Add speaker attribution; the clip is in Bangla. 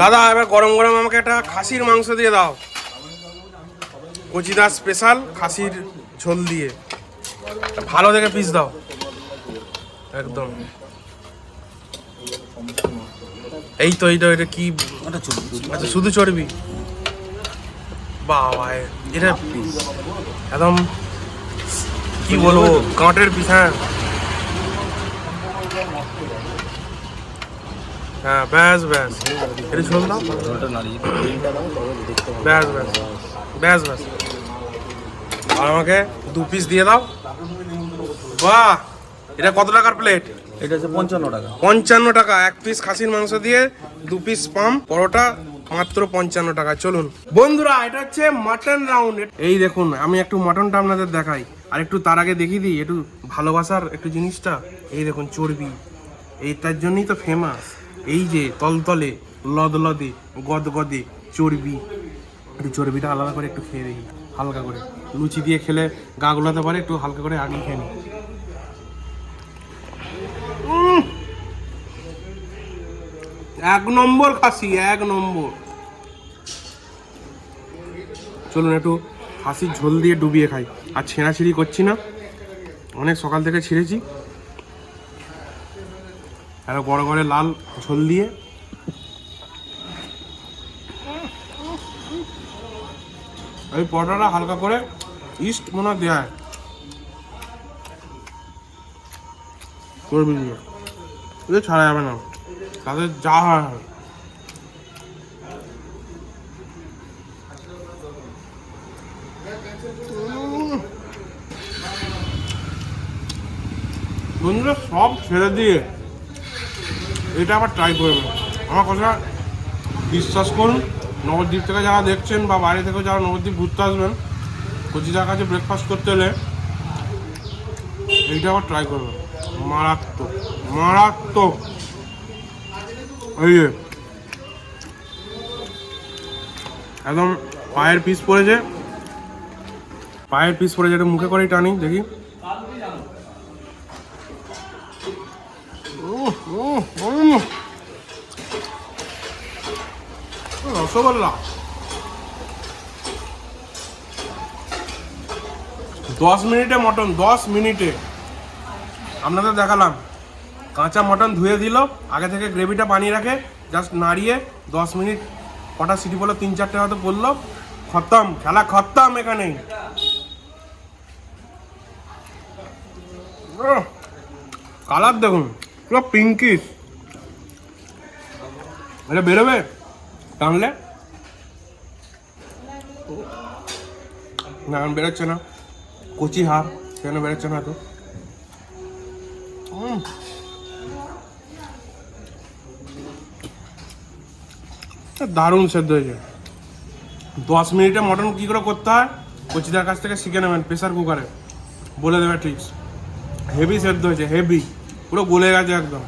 Speaker 1: দাদা, এবার গরম গরম আমাকে একটা খাসির মাংস দিয়ে দাও। কচিদা স্পেশাল খাসির ঝোল দিয়ে। ভালো দেখে পিস দাও। একদম। এই তো এইটা এটা কি? আচ্ছা শুধু চর্বি? বাবা এটা একদম কি বলব কাঁটের পিস হ্যাঁ। হ্যাঁ ব্যাস ব্যাস। এটা ঝোল দাও ব্যাস ব্যাস। ব্যাস ব্যাস। আর আমাকে দু পিস দিয়ে দাও। বাহ! এটা কত টাকার প্লেট
Speaker 2: এটা হচ্ছে পঞ্চান্ন টাকা।
Speaker 1: পঞ্চান্ন টাকা। এক পিস খাসির মাংস দিয়ে দু পিস পাম। পরোটা মাত্র পঞ্চান্ন টাকা। চলুন। বন্ধুরা এটা হচ্ছে মাটন রাউন্ড এই দেখুন আমি একটু মাটনটা আপনাদের দেখাই। আর একটু তার আগে দেখিয়ে দিই একটু ভালোবাসার একটু জিনিসটা। এই দেখুন চর্বি। এই তার জন্যই তো ফেমাস এই যে তলতলে লদলদে গদগদে চর্বি। একটু চর্বিটা আলাদা করে একটু খেয়ে দেখি হালকা করে। লুচি দিয়ে খেলে গা গুলাতে পারে, একটু হালকা করে আগে খেয়ে নিই এক নম্বর খাসি, এক নম্বর। চলুন একটু খাসির ঝোল দিয়ে ডুবিয়ে খাই। আর ছেঁড়াছিড়ি করছি না। অনেক সকাল থেকে ছিঁড়েছি। আর বড় করে লাল ঝোল দিয়ে। ওই পরোটাটা হালকা করে ইস্ট মনে হয় দেওয়া ছাড়া যাবে না। তাদের যা হয়। বন্ধুরা, সব ছেড়ে দিয়ে এটা আবার ট্রাই করবেন আমার কথা বিশ্বাস করুন, নবদ্বীপ থেকে যারা দেখছেন বা বাইরে থেকে যারা নবদ্বীপ ঘুরতে আসবেন, কচিদার কাছে ব্রেকফাস্ট করতে হলে এইটা আবার ট্রাই করবেন মারাত্মক মারাত্মক। এই একদম পায়ের পিস পড়েছে। পায়ের পিস পড়েছে, এটা মুখে করেই টানি, দেখি। ও ও উহ। রসগোল্লা দশ মিনিটে মটন, দশ মিনিটে। আপনাদের দেখালাম। কাঁচা মটন ধুয়ে দিল, আগে থেকে গ্রেভিটা বানিয়ে রাখে জাস্ট নাড়িয়ে দশ মিনিট, কটা সিটি বলে তিন চারটে হয়তো পড়ল। খতম, খেলা খতম এখানে। কালার দেখুন, পুরো পিঙ্কিশ এটা বেরোবে? টানলে না বেরোচ্ছে না। কচি হার সেখানে বেরোচ্ছে না তো। দারুণ সেদ্ধ হয়েছে দশ মিনিটে মটন কী করে করতে হয়? কচিদার কাছ থেকে শিখে নেবেন প্রেসার কুকারে বলে দেবে ঠিক হেভি সেদ্ধ হয়েছে হেভি পুরো গলে গেছে একদম।